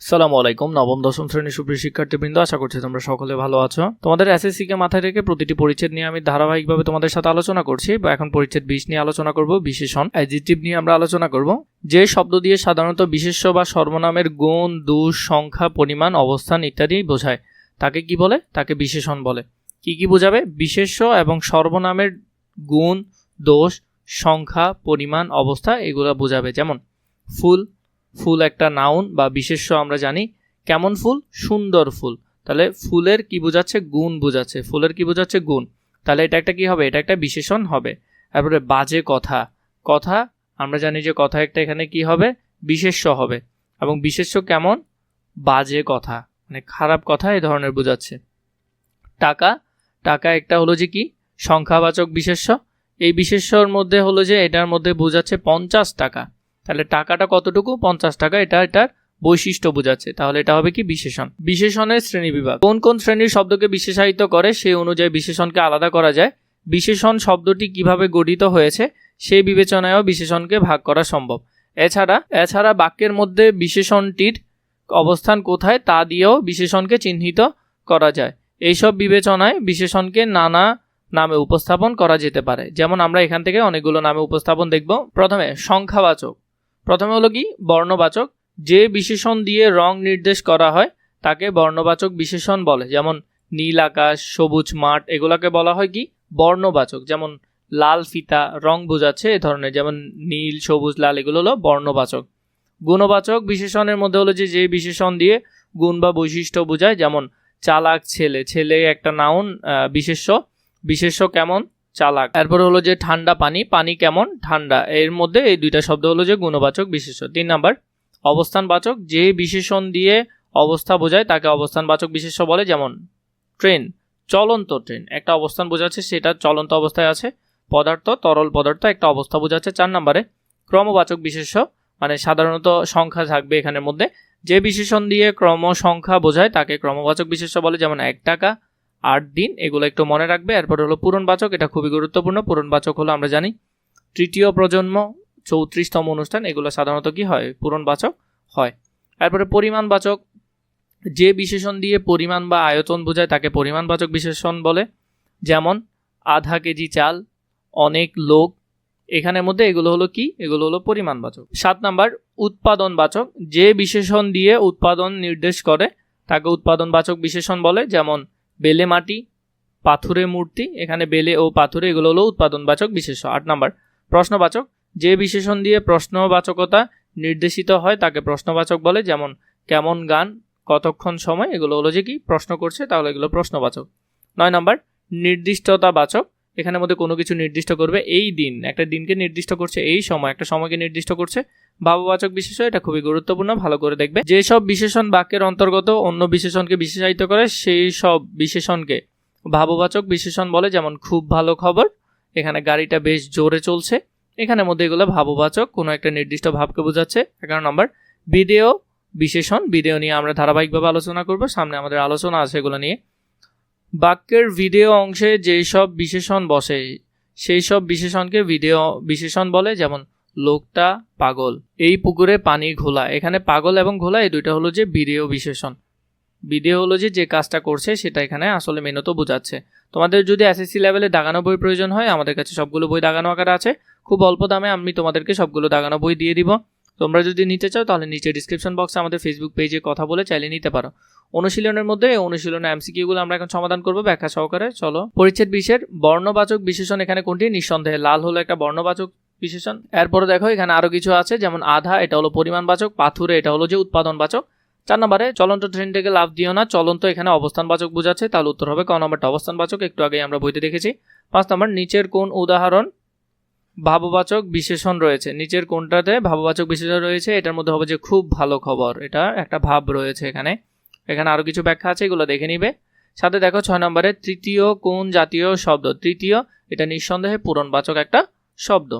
সালামু আলাইকুম, নবম, দশম শ্রেণির সুপ্রিয় শিক্ষার্থীবৃন্দ, আশা করছি তোমরা সকলে ভালো আছো। তোমাদের এসএসসি কে মাথায় রেখে প্রতিটি পরিচ্ছেদ নিয়ে আমি ধারাবাহিকভাবে তোমাদের সাথে আলোচনা করছি। বা এখন পরিচ্ছেদ বিশ নিয়ে আলোচনা করব, বিশেষণ অ্যাজিটিভ নিয়ে আমরা আলোচনা করব। যে শব্দ দিয়ে সাধারণত বিশেষ্য বা সর্বনামের গুণ, দোষ, সংখ্যা, পরিমাণ, অবস্থান ইত্যাদি বোঝায়, তাকে কি বলে? তাকে বিশেষণ বলে। কি কি বোঝাবে? বিশেষ্য এবং সর্বনামের গুণ, দোষ, সংখ্যা, পরিমাণ, অবস্থা, এগুলো বোঝাবে। যেমন, ফুল ফুল একটা নাউন বা বিশেষ্য আমরা জানি। কেমন ফুল? সুন্দর ফুল। তাহলে ফুলের কি বোঝাচ্ছে? গুণ বোঝাচ্ছে। ফুলের কি বোঝাচ্ছে? গুণ। তাহলে এটা একটা কি হবে? এটা একটা বিশেষণ হবে। তারপরে বাজে কথা। কথা, আমরা জানি যে কথা একটা এখানে কি হবে? বিশেষ্য হবে। এবং বিশেষ্য কেমন? বাজে কথা। মানে খারাপ কথা এই ধরনের বোঝাচ্ছে। টাকা। টাকা একটা হলো যে কি? সংখ্যাবাচক বিশেষ্য। এই বিশেষ্যর মধ্যে হলো যে এটার মধ্যে বোঝাচ্ছে পঞ্চাশ টাকা। তাহলে টাকাটা কতটুকু? পঞ্চাশ টাকা। এটা এটার বৈশিষ্ট্য বোঝাচ্ছে। তাহলে এটা হবে কি? বিশেষণ। বিশেষণের শ্রেণি বিভাগ। কোন কোন শ্রেণির শব্দকে বিশেষায়িত করে সেই অনুযায়ী বিশেষণকে আলাদা করা যায়? বিশেষণ শব্দটি কীভাবে গঠিত হয়েছে? সেই বিবেচনায়ও বিশেষণকে ভাগ করা সম্ভব। এছাড়া এছাড়া বাক্যের মধ্যে বিশেষণটির অবস্থান কোথায় তা দিয়েও বিশেষণকে চিহ্নিত করা যায়। এইসব বিবেচনায় বিশেষণকে নানা নামে উপস্থাপন করা যেতে পারে। যেমন আমরা এখান থেকে অনেকগুলো নামে উপস্থাপন দেখব। প্রথমে, সংখ্যাবাচক। প্রথমে হলো কি, বর্ণবাচক। যে বিশেষণ দিয়ে রং নির্দেশ করা হয়, তাকে বর্ণবাচক বিশেষণ বলে। যেমন নীল আকাশ, সবুজ মাঠ, এগুলাকে বলা হয় কি, বর্ণবাচক। যেমন লাল ফিতা, রং বোঝাচ্ছে এ ধরনের। যেমন নীল, সবুজ, লাল, এগুলো হলো বর্ণবাচক। গুণবাচক বিশেষণের মধ্যে হলো যে যে বিশেষণ দিয়ে গুণ বা বৈশিষ্ট্য বোঝায়, যেমন চালাক ছেলে। ছেলে একটা নাউন বিশেষ্য। বিশেষ্য কেমন? চালাক। এরপর হলো যে ঠান্ডা পানি পানি কেমন? ঠান্ডা। এর মধ্যে এই দুইটা শব্দ হলো যে গুণবাচক বিশেষ্য তিন নাম্বার, অবস্থানবাচক। যে বিশেষণ দিয়ে অবস্থা বোঝায়, তাকে অবস্থানবাচক বিশেষ্য বলে, যেমন ট্রেন, চলন্ত ট্রেন। একটা অবস্থান বোঝাচ্ছে, সেটা চলন্ত অবস্থায় আছে। পদার্থ, তরল পদার্থ, একটা অবস্থা বোঝাচ্ছে চার নাম্বারে। ক্রমবাচক বিশেষ্য মানে সাধারণত সংখ্যা থাকবে এখানের মধ্যে। যে বিশেষণ দিয়ে ক্রম সংখ্যা বোঝায়, তাকে ক্রমবাচক বিশেষ্য বলে, যেমন এক টাকা। আট দিন, এগুলো একটু মনে রাখবে। এরপর হলো পূরণবাচক এটা খুবই গুরুত্বপূর্ণ। পূরণবাচক হলো আমরা জানি, তৃতীয় প্রজন্ম, চৌত্রিশতম অনুষ্ঠান, এগুলো সাধারণত কি হয়? পূরণবাচক হয়। এরপরে পরিমাণবাচক যে বিশেষণ দিয়ে পরিমাণ বা আয়তন বোঝায় তাকে পরিমাণবাচক বিশেষণ বলে। যেমন, আধা কেজি চাল, অনেক লোক, এখানের মধ্যে এগুলো হলো কি? এগুলো হলো পরিমাণবাচক সাত নাম্বার উৎপাদনবাচক যে বিশেষণ দিয়ে উৎপাদন নির্দেশ করে, তাকে উৎপাদনবাচক বিশেষণ বলে। যেমন বেলে মাটি, পাথুরে মূর্তি, এখানে বেলে ও পাথুরে, এগুলো হলো উৎপাদনবাচক বিশেষ্য আট নাম্বার, প্রশ্নবাচক। যে বিশেষণ দিয়ে প্রশ্নবাচকতা নির্দেশিত হয়, তাকে প্রশ্নবাচক বলে, যেমন কেমন গান, কতক্ষণ সময়, এগুলো হলো যে কি, প্রশ্ন করছে, তাহলে এগুলো প্রশ্নবাচক। নয় নাম্বার, নির্দিষ্টতাবাচক। এখানের মধ্যে কোনো কিছু নির্দিষ্ট করবে এই দিন। একটা দিনকে নির্দিষ্ট করছে এই সময়, একটা সময়কে নির্দিষ্ট করছে ভাববাচক বিশেষণ, এটা খুবই গুরুত্বপূর্ণ, ভালো করে দেখবে। যেসব বিশেষণ বাক্যের অন্তর্গত অন্য বিশেষণকে বিশেষায়িত করে সেই সব বিশেষণকে ভাববাচক বিশেষণ বলে, যেমন খুব ভালো খবর, এখানে গাড়িটা বেশ জোরে চলছে, এখানের মধ্যে এগুলো ভাববাচক, কোনো একটা নির্দিষ্ট ভাবকে বোঝাচ্ছে। এগারো নম্বর ভিডিও বিশেষণ ভিডিও নিয়ে আমরা ধারাবাহিকভাবে আলোচনা করব, সামনে আমাদের আলোচনা আছে এগুলো নিয়ে। বাক্যের ভিডিও অংশে যেই সব বিশেষণ বসে সেই সব বিশেষণকে ভিডিও বিশেষণ বলে, যেমন লোকটা পাগল। এই পুকুরে পানি ঘোলা। এখানে পাগল এবং ঘোলা, এই দুইটা হলো যে ভিডিও বিশেষণ। ভিডিও হলো যে যে কাজটা করছে, সেটা এখানে আসলে মেনত বোঝাচ্ছে। তোমাদের যদি এসএসসি লেভেলে দাগানো বই প্রয়োজন হয়, আমাদের কাছে সবগুলো বই দাগানো আকারে আছে। খুব অল্প দামে আমি তোমাদেরকে সবগুলো দাগানো বই দিয়ে দিব। তোমরা যদি নিতে চাও, তাহলে নিচে ডিসক্রিপশন বক্সে আমাদের ফেসবুক পেজে কথা বলে চাইলে নিতে পারো। অনুশীলনের মধ্যে এই অনুশীলনের এমসিকিউগুলো আমরা এখন সমাধান করব। ব্যাখ্যা সহকারে চলো। পরিচ্ছেদ বিশের বর্ণবাচক বিশেষণ এখানে কোনটি? নিঃসন্দেহে লাল হলো একটা বর্ণবাচক বিশেষণ। এরপরে দেখো, এখানে আরও কিছু আছে, যেমন আধা, এটা হলো পরিমাণবাচক, পাথুরে এটা হলো যে উৎপাদনবাচক। চার নম্বরে, চলন্ত ট্রেন থেকে লাভ দিও না, চলন্ত এখানে অবস্থানবাচক বোঝাচ্ছে, তাহলে উত্তর হবে ক নম্বরটা, অবস্থানবাচক, একটু আগে আমরা বইতে দেখেছি। পাঁচ নম্বর, নিচের কোন উদাহরণ ভাববাচক বিশেষণ রয়েছে? নিচের কোনটাতে ভাববাচক বিশেষণ রয়েছে? এটার মধ্যে হবে যে খুব ভালো খবর, এটা একটা ভাব রয়েছে এখানে। এখানে আরও কিছু ব্যাখ্যা আছে, এগুলো দেখে নিবে। সাথে দেখো, ছয় নম্বরে, তৃতীয় কোন জাতীয় শব্দ? তৃতীয়, এটা নিঃসন্দেহে পূরণবাচক একটা শব্দ।